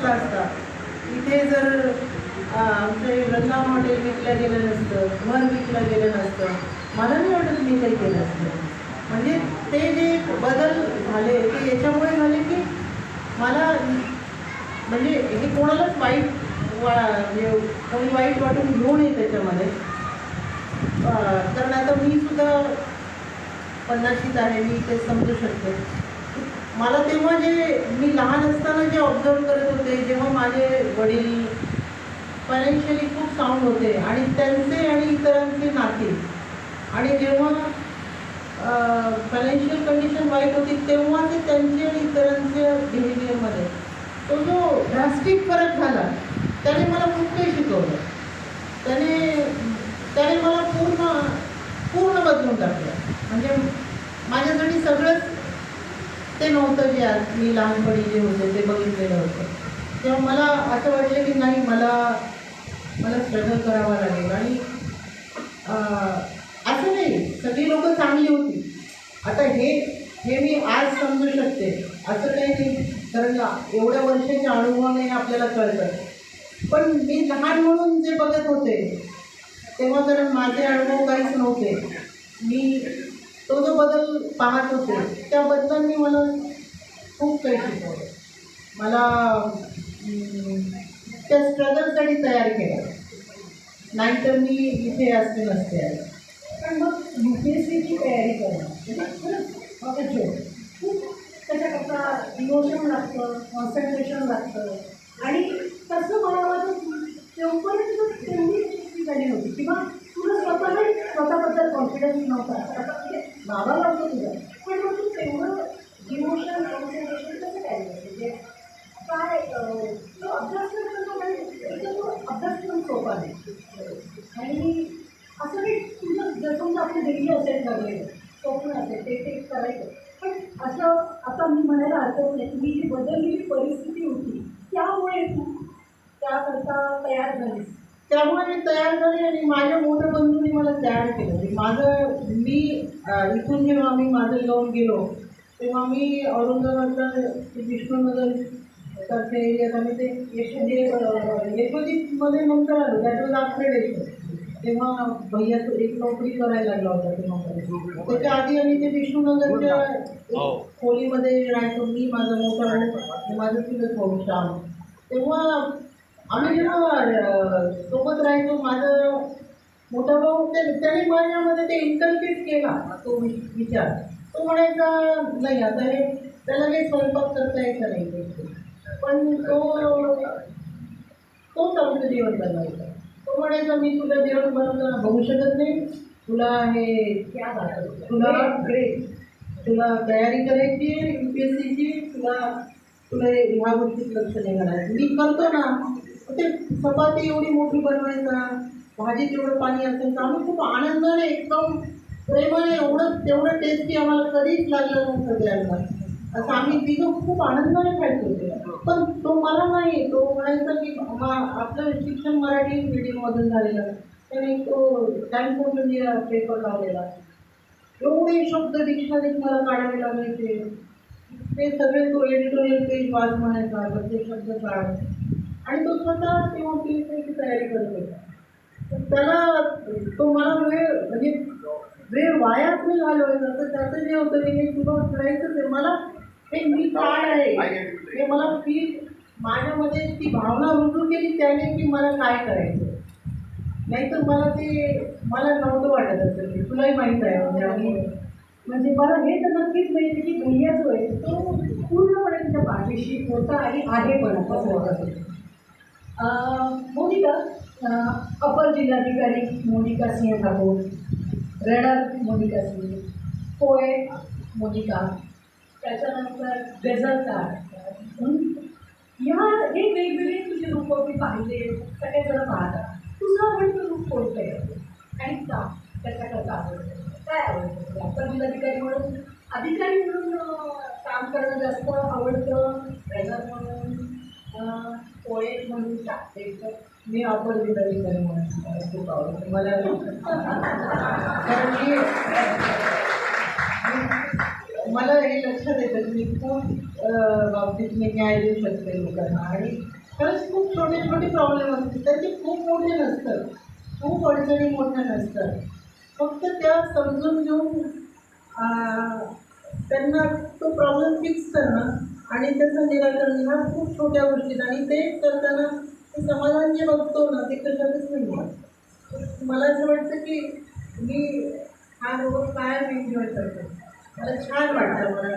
संस्था असतात. इथे जर आमचं हे वृंदावन हॉटेल विकलं गेलं नसतं घर विकलं गेलं नसतं मला नाही वाटत मी काही केलं असतं. म्हणजे ते जे बदल झाले ते याच्यामुळे झाले की मला म्हणजे हे कोणालाच वाईट वा म्हणजे कोणी वाईट वाटून घेऊ नये त्याच्यामध्ये. कारण आता मी सुद्धा पन्नाशीच आहे मी ते समजू शकते. मला तेव्हा जे मी लहान असताना जे ऑब्झर्व करत होते जेव्हा माझे वडील फायनान्शियली खूप साऊंड होते आणि त्यांचे आणि इतरांचे नाते आणि जेव्हा फायनान्शियल कंडिशन वाईट होती तेव्हा ते त्यांचे आणि इतरांच्या बिहेवियरमध्ये तो जो ड्रास्टिक फरक झाला त्याने मला खूप काही शिकवलं त्याने त्याने मला पूर्ण पूर्ण बदलून टाकलं म्हणजे माझ्यासाठी सगळंच म्हणजे ते मी लहानपणी जे होते ते बघितलेलं होतं. तेव्हा मला असं वाटलं की नाही मला मला स्ट्रगल करावा लागेल. आणि असं नाही सगळी लोकं चांगली होती. आता हे हे मी आज समजू शकते. असं काही नाही कारण एवढ्या वर्षाच्या अनुभवाने आपल्याला कळतं. पण मी लहान म्हणून जे बघत होते तेव्हा कारण माझे अनुभव काहीच नव्हते. मी तो जो बदल पाहत होते त्या बदलांनी मला खूप काही शिकवलं. मला त्या स्ट्रगलसाठी तयार केलं. नाहीतर मी इथे असते नसते आहे. पण मग यू पी एस सीची तयारी करणं म्हणजे खरंच माझं खूप त्याच्याकरता इमोशन लागतं कॉन्सन्ट्रेशन लागतं. आणि तसं मला वाटतं तेवढपर्यंत तेवढी झाली होती. किंवा तुला स्वतःला स्वतःबद्दल कॉन्फिडन्स नव्हता. आता म्हणजे बाबा लागतो तुझा पण मग तू तेवढं इमोशनल कॉन्सन्ट्रेशन कसं काय म्हणजे काय तो अभ्यास करतो म्हणजे तो पण सोपा नाही. आणि असं काही तुझं जर समजा आपलं डेली असेल ठरलेलं स्वप्न असेल ते ते करायचं. पण असं आता मी म्हणायला हरकत नाही तुम्ही जी बदललेली परिस्थिती होती त्यामुळे तू त्याकरता तयार झालीस. त्यामुळे मी तयार झाले आणि माझ्या मोठ्या बंधूंनी मला तयार केलं. म्हणजे माझं मी इथून जेव्हा आम्ही माझं येऊन गेलो तेव्हा मी औरंगाबादला ते विष्णूनगर सारख्या एरियात आम्ही ते यशोदी यशोदीमध्ये नंतर आलो. दॅट वॉज आफ्टर तेव्हा भैया तो एक नोकरी करायला लागला होता तेव्हा. त्याच्या आधी आम्ही ते विष्णूनगरच्या एक खोलीमध्ये राहायचो. मी माझा मोठा भाऊ आणि माझं चुलत भाऊ श्याम. तेव्हा आम्ही जेव्हा सोबत राहायचो माझं मोठा भाऊ ते त्याने माझ्यामध्ये ते इन्कल्केट केला तो विचार. तो म्हणायचा नाही आता हे त्याला काही स्वयंपाक करता यायचा नाही. पण तो तोच आमचं जेवण बनवायचा. तो म्हणायचा मी तुला जेवण बनवताना बघू शकत नाही. तुला हे तुला ग्रेट तुला तयारी करायची यू पी एस सीची तुला तुला ह्या गोष्टीत लक्ष नाही घालायचं. मी करतो ना ते चपाती एवढी मोठी बनवायचा. भाजीत एवढं पाणी असेल तर आम्ही खूप आनंदाने एकदम प्रेमाने एवढं तेवढं टेस्टी आम्हाला कधीच लागलं नाही सगळ्यांना. असं आम्ही तिथं खूप आनंदाने खायचो पण तो मला नाही तो म्हणायचा की मा- आपलं शिक्षण मराठी मीडियममधून झालेलं त्याने तो टाइम ऑफ इंडिया पेपर लावलेला. एवढे शब्द डिक्शनरीत मला काढावे लागले ते. सगळे तो एडिटोरियल पेज वाच म्हणायचा प्रत्येक शब्द काढ. आणि तो स्वतः तेव्हा पी तयारी करत होता. त्याला तो मला वेळ म्हणजे, म्हणजे वेळ वायाच नाही घालवायचा तर त्याचं जे होतं की हे तुला करायचंच आहे मला हे मी काय आहे? हे मला ती माझ्यामध्ये ती भावना रुजू केली त्याने की मला काय करायचं? नाहीतर मला ते मला नव्हतं वाटत असेल की तुलाही माहीत आहे म्हणजे आम्ही म्हणजे मला हे तर नक्कीच माहिती की भैया जो आहे. तो पूर्णपणे त्या पाठीशी होता आणि आहे पण आता सगळं. मोनिका अपर जिल्हाधिकारी मोनिका सिंह ठाकूर. रडर मोनिका सिंह पोएट मोनिका त्याच्यानंतर गझलकार हं? ह्या हे वेगवेगळे तुझे रूप मी पाहिले सगळेजण पाहतात. तुझं आवडतं रूप कोणतं आहे आणि का? त्याच्याकरता आवडतं काय आवडतं तुला? अपर म्हणून? अधिकारी म्हणून काम करणं जास्त आवडतं. रडर म्हणून पोएट म्हणून का मी अपर जिल्हाधिकारी म्हणून. खूप आवडतं. मला कारण की मला हे लक्षात येतं की मी खूप बाबतीत मी न्याय देऊ शकते लोकांना. आणि खरंच खूप छोटे छोटे प्रॉब्लेम असतात त्याचे खूप मोठे नसतात. खूप अडचणी मोठ्या नसतात. फक्त त्या समजून घेऊन त्यांना तो प्रॉब्लेम फिक्स करणं आणि त्याचं निराकरण ह्या खूप छोट्या गोष्टीत. आणि ते करताना समाधान जे बघतो ना ते कशातच नाही मला असं वाटतं की मी हा रोज कायम एन्जॉय करतो? मला छान वाटतं मला.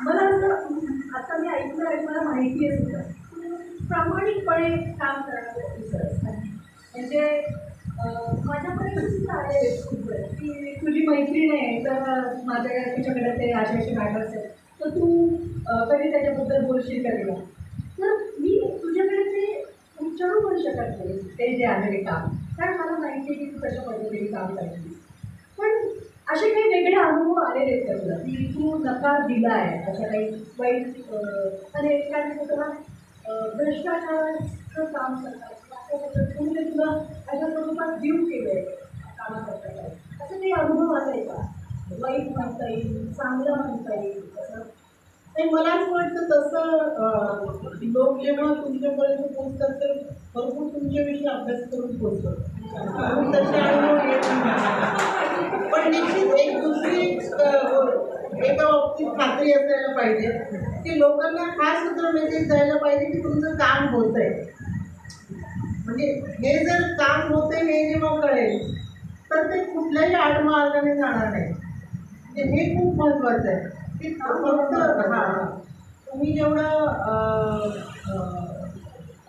मला असं आता मी ऐकलं आहे मला माहिती आहे सुद्धा. प्रामाणिकपणे काम करणारे ऑफिसर असतात म्हणजे अं, माझ्यापर्यंत सुद्धा आले खूप की तुझी मैत्रीण आहे तर माझ्या तुझ्याकडे ते असे असे मॅटर तर तू कधी त्याच्याबद्दल बोलशील का तिला? तर मी तुझ्याकडे ते उच्चारू पण शकत नाही ते जे आलेले काम. कारण मला माहिती आहे की तू कशा पद्धतीने काम करते पण असे काही वेगळे अनुभव आलेले आहेत का तुला? की तू नकार दिला आहे अशा काही वाईट अरे आणि तुला भ्रष्टाचाराचं काम करतात. तुम्ही तुला अशा स्वरूपात देऊ केलं आहे कामाकरता असं काही अनुभव आला आहे का? वाईट म्हणता येईल चांगलं म्हणता येईल असं नाही मला असं वाटतं तसं लोक जेव्हा तुमच्यापर्यंत पोहोचतात तर भरपूर तुमच्याविषयी अभ्यास करून पोहोचतात. म्हणून तसे अनुभव येत पण निश्चित एक दुसरी एका बाबतीत खात्री असायला पाहिजे की लोकांना हा सुद्धा मेसेज म्हणजे द्यायला पाहिजे की तुमचं काम होत आहे. म्हणजे हे जर काम होते हे जेव्हा कळेल तर ते कुठल्याही आडमार्गाने जाणार नाही. म्हणजे हे खूप महत्त्वाचं आहे. ते फक्त हां. तुम्ही जेवढं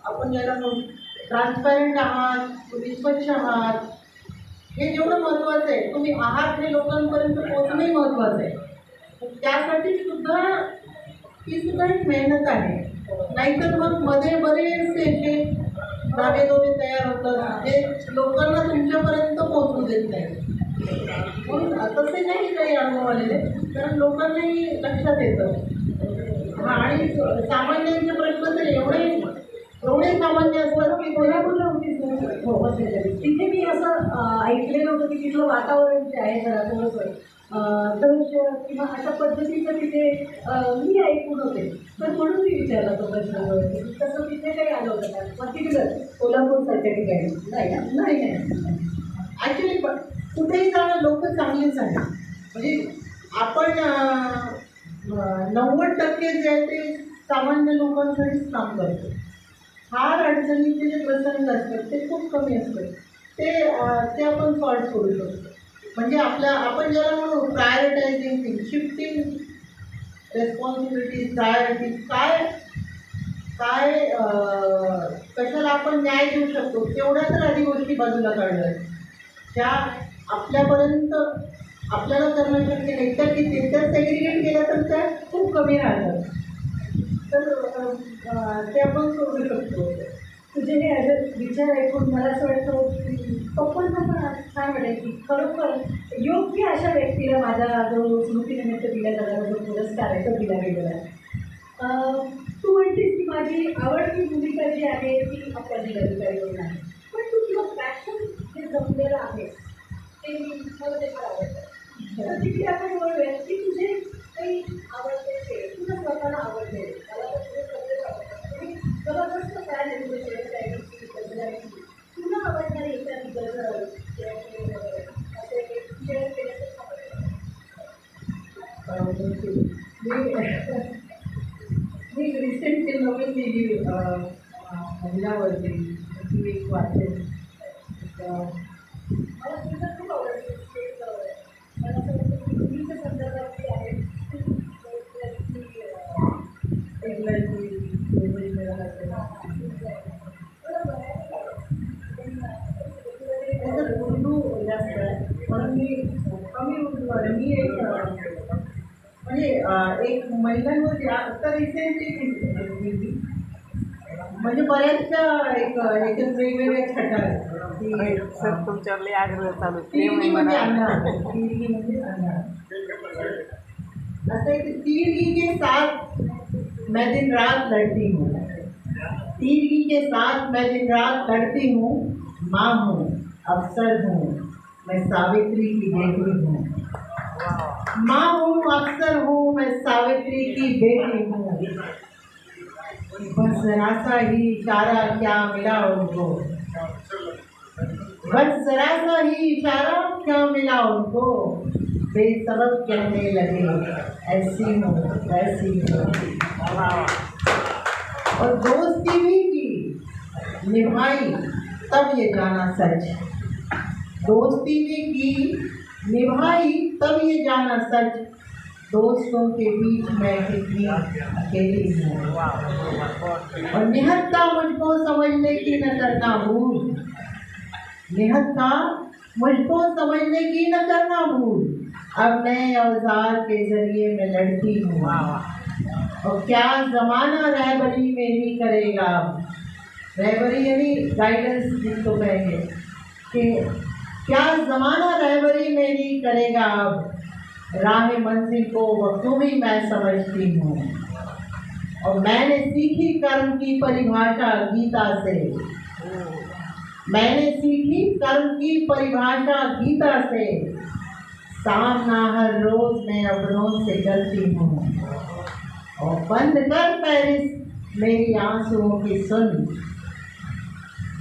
आपण ज्याला ट्रान्सपॅरंट आहात निष्पक्ष आहात हे जेवढं महत्त्वाचं आहे तुम्ही आहात हे लोकांपर्यंत पोहोचणंही महत्त्वाचं आहे. त्यासाठी सुद्धा ही सुद्धा एक मेहनत आहे. नाहीतर मग मध्ये बरेचसे असे दावेदोरे तयार होतात जे लोकांना तुमच्यापर्यंत पोहोचू देत नाही म्हणून तसे नाही काही अनुभव आलेले. तर लोकांनाही लक्षात येतं. हा आणि सामान्यांचे प्रश्न तर एवढे एवढे सामान्य असतात की कोल्हापूरला होती हो होते तिथे मी असं ऐकलेलं होतं की तिथलं वातावरण जे आहे जरा थोडंसं अं, किंवा अशा पद्धतीचं तिथे मी ऐकून होते. तर म्हणून मी विचारला तो प्रश्न तसं तिथे काही आलं होतं का? पर्टिक्युलर कोल्हापूरसारख्या ठिकाणी. नाही नाही ॲक्च्युली पण कुठेही जाणं लोक चांगलीच आहे म्हणजे आपण नव्वद टक्के जे आहे ते सामान्य लोकांसाठीच काम करतो. फार अडचणीचे जे प्रसंग असतात ते खूप कमी असतात. ते ते आपण सॉल्व करू शकतो. म्हणजे आपल्या आपण ज्याला म्हणू prioritizing thing shifting responsibilities priorities काय काय कशाला आपण न्याय देऊ शकतो तेवढ्या तर आधी गोष्टी बाजूला काढल्या त्या आपल्यापर्यंत आपल्याला करणं शक्य नाही तर किती त्या सेग्रिगेट केलं तर त्या खूप कमी राहतात. तर ते आपण सोडू शकतो. तुझे हे अ विचार ऐकून मला असं वाटतं की पप्पांना पण छान वाटेल की खरोखर योग्य अशा व्यक्तीला माझा जो स्मृतीनिमित्त दिला जाणारा जो पुरस्कार आहे तो दिला गेलेला आहे. तू म्हणतेस की माझी आवडती भूमिका जी आहे ती आपल्या जिल्हाधिकारी म्हणून आहे. पण तू तुला पॅशन जे जमलेलं आहे ते मला ते आवडतं. तर आपण बोलूया की तुझे काही आवडते खेळ तुला स्वतःला आवडते मला तर तुझे सगळेच आवडतात जबरदस्त आहे तुला एखादी गजल खेळ मी मी ते नवीन लिहिली महिलावरती ती एक वाचेल मला तुझं म्हणजे अं, एक महिलांवरती आता रिसेंटली म्हणजे बऱ्याचशा एक याच्यात वेगवेगळ्या छटा आहेत. की, सर अं, तुमच्यावर लय आग्रह चालू तिरकी प्रेम म्हणजे आहे मला अंधार तिरकी म्हणजे अंधार असं आहे की तिरकी के साथ मैं दिन रात लड़ती हूँ. तिरकी के साथ मैं दिन रात लड़ती हूँ. माँ हूँ. अफसर हूँ. मैं सावित्री की बेटी हूँ। माँ हूँ अक्सर हूँ, मैं सावित्री की बेटी हूँ। बस जरा सा ही इशारा क्या मिला उनको? बस जरा सा ही इशारा क्या मिला उनको? बेसबब कहने लगे, ऐसी हूँ वैसी हूँ और दोस्ती भी की, निभाई, तब ये जाना सच। दोस्ती भी की निभाई, तब ये जाना सच। दोस्तों के बीच मैं कितनी अकेली हूँ। और निहत्ता मुझको समझने की न करना भूल निहत्ता मुझको समझने की न करना भूल अब नए औज़ार के ज़रिए मैं लड़ती हूँ। और क्या जमाना रहबरी ही करेगा। रहबरी यानी गाइडेंस जिसको कहेंगे कि क्या जमाना रहबरी मेरी करेगा अब? राह मंजिल को बखूबी मैं समझती हूँ। और मैंने सीखी कर्म की परिभाषा गीता से। मैंने सीखी कर्म की परिभाषा गीता से। सामना हर रोज मैं अपनों से करती हूँ। और बंद कर पेरिस मेरी आंसुओं की सुन।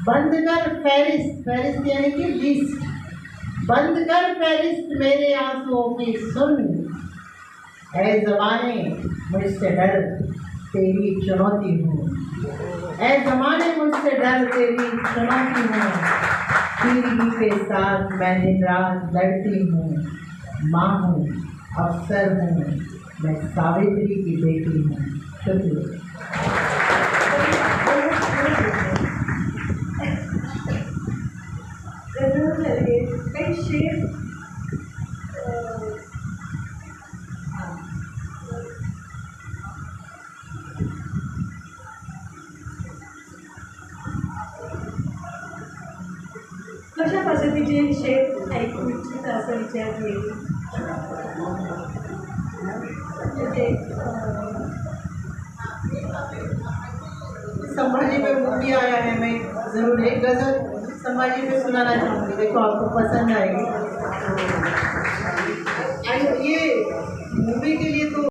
बंद कर पेरिस पेरिस यानी कि लिस्ट। बंद कर पेरिस मेरे आंसुओं की सुन। है जमाने, मुझसे डर, तेरी चुनौती हूँ। ऐ जमाने, मुझसे डर, तेरी चुनौती हूँ। पीढ़ी के साथ मैं दिन रात लड़ती हूँ। माँ हूँ, अफसर हूँ, मैं सावित्री की बेटी हूँ। शुक्रिया। कशा पद्धतीचे शेत ऐकू इच्छित असं विचारले म्हणजे संभाजी में मूवी आया है मैं ज़रूर एक गज़ल संभाजी में सुनाना चाहूँगी। देखो आपको पसंद आएगी। और ये मूवी के लिए